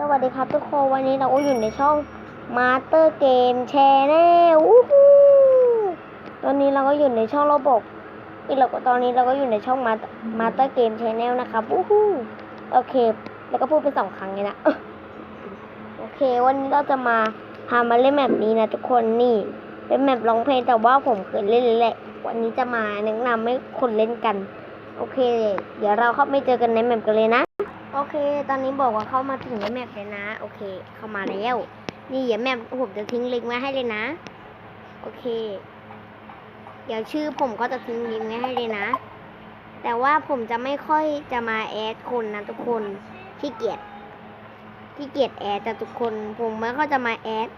สวัสดีครับทุกคนวันนี้เราอยู่ในช่อง Master Game Channel วู้ฮู้ตอนนี้เราก็อยู่ในช่องระบบอีกแล้วก็ตอนนี้เราก็อยู่ในช่อง Master Master Game Channel นะครับวู้ฮู้โอเค แล้วก็พูดไปสองครั้งเลยนะโอเค วันนี้เราจะมาพามาเล่นแมปนี้นะทุกคนนี่ เป็นแมปร้องเพลงแต่ว่าผมเคยเล่นแล้วแหละ วันนี้จะมาแนะนำให้คนเล่นกัน โอเค เดี๋ยวเราเข้าไปเจอกันในแมปกันเลยนะ โอเค ตอนนี้บอกว่าเข้ามาถึงแมปเลยนะ โอเค เข้ามาแล้ว นี่เดี๋ยวแมปผมจะทิ้งลิงก์ไว้ให้เลยนะ โอเค เดี๋ยวชื่อผมก็จะทิ้งลิงก์ไว้ให้เลยนะ แต่ว่าผมจะไม่ค่อยจะมาแอดคนนะทุกคนขี้เกียจขี้เกียจแอดแต่ทุกคน ผมไม่ค่อยจะมาแอด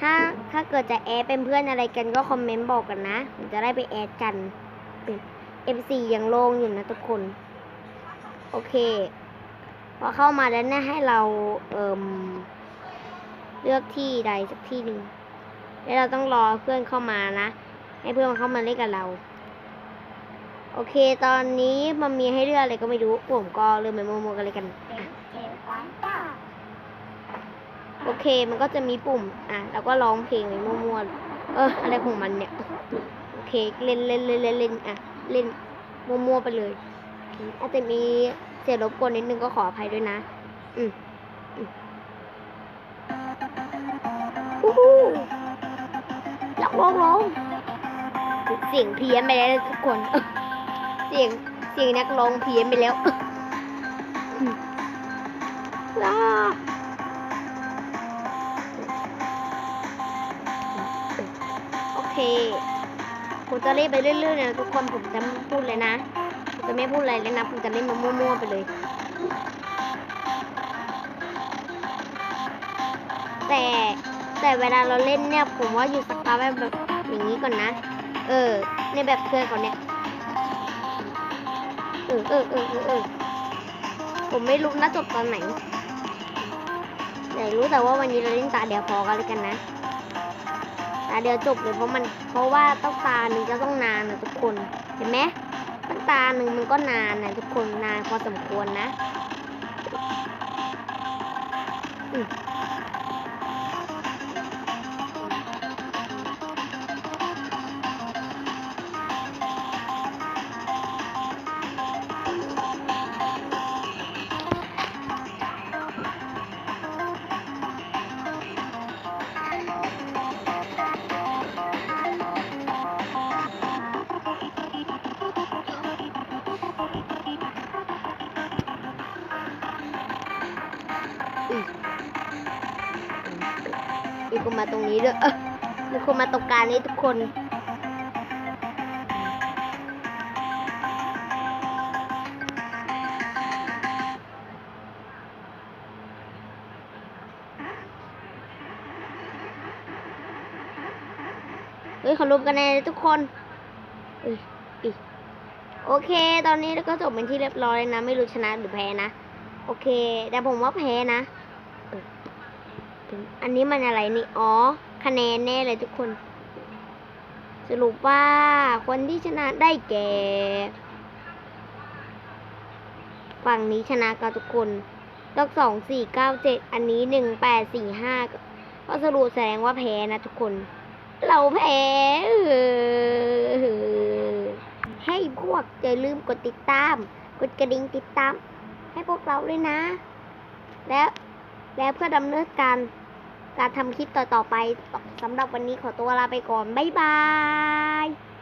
ถ้าถ้าเกิดจะแอดเป็นเพื่อนอะไรกันก็คอมเมนต์บอกกันนะ ผมจะได้ไปแอดกันเป็น MC ยังโล่งอยู่นะทุกคน โอเค พอเข้ามาแล้วเนี่ยให้เราเอ่มเลือกที่ใดสักที่หนึ่งแล้วเราต้องรอเพื่อนเข้ามานะ ให้เพื่อนมันเข้ามาเล่นกับเรา โอเค ตอนนี้มันมีให้เลือกอะไรก็ไม่รู้ผมก็เริ่มไปโมโมกันเลยกัน โอเค มันก็จะมีปุ่ม อะเราก็ร้องเพลงไปมั่วๆเออ อะไรของมันเนี่ย โอเค เล่นเล่นเล่นเล่นเล่นอะ เล่นมั่วๆไปเลย อาจจะมี สียงรบกวนนิดนึงก็ขออภัยด้วยนะ อืมอู้หูร้องร้องร้องเสียงเพี้ยนไปแล้วทุกคน เสียงเสียงนักร้องเพี้ยนไปแล้วอืมอ้าโอเคผมจะเล่นไปเรื่อยๆนะทุกคนผมจะพูดเลยนะ จะไม่พูดอะไรเลยนะผมจะเล่นมั่วๆไปเลย แต่แต่เวลาเราเล่นเนี่ยผมว่าอยู่สักพักแบบแบบอย่างนี้ก่อนนะ เออ ในแบบเพื่อนก่อนเนี่ยเออเออเออเออเออผมไม่รู้นะจบตอนไหนแต่รู้แต่ว่าวันนี้เราเล่นตาเดียวพอกันเลยกันนะตาเดียวจบเลยเพราะมันเพราะว่าต้องตาหนึ่งจะต้องนานนะทุกคนเห็นไหม ตาหนึ่งมันก็นานนะทุกคนนานพอสมควรนะ มีคนมาตรงนี้ด้วยเออมีคนมาตรงกลางนี้ทุกคนเฮ้ยเขารวมกันในทุกคนอ้ยอิโอเค ตอนนี้เราก็จบเป็นที่เรียบร้อยนะ ไม่รู้ชนะหรือแพ้นะ โอเค แต่ผมว่าแพ้นะ เอออันนี้มันอะไรนี่ อ๋อ คะแนนแน่เลยทุกคน สรุปว่าคนที่ชนะได้แก่ ฝั่งนี้ชนะกันทุกคนต้องสองสี่เก้าเจ็ดอันนี้หนึ่งแปดสี่ห้าก็สรุปแสดงว่าแพ้นะทุกคน เราแพ้ให้พวกอย่าลืมกดติดตาม กดกระดิ่งติดตาม ให้พวกเราด้วยนะ และ และเพื่อดำเนินการการทำคลิปต่อๆไปสำหรับวันนี้ขอตัวลาไปก่อน บ๊ายบาย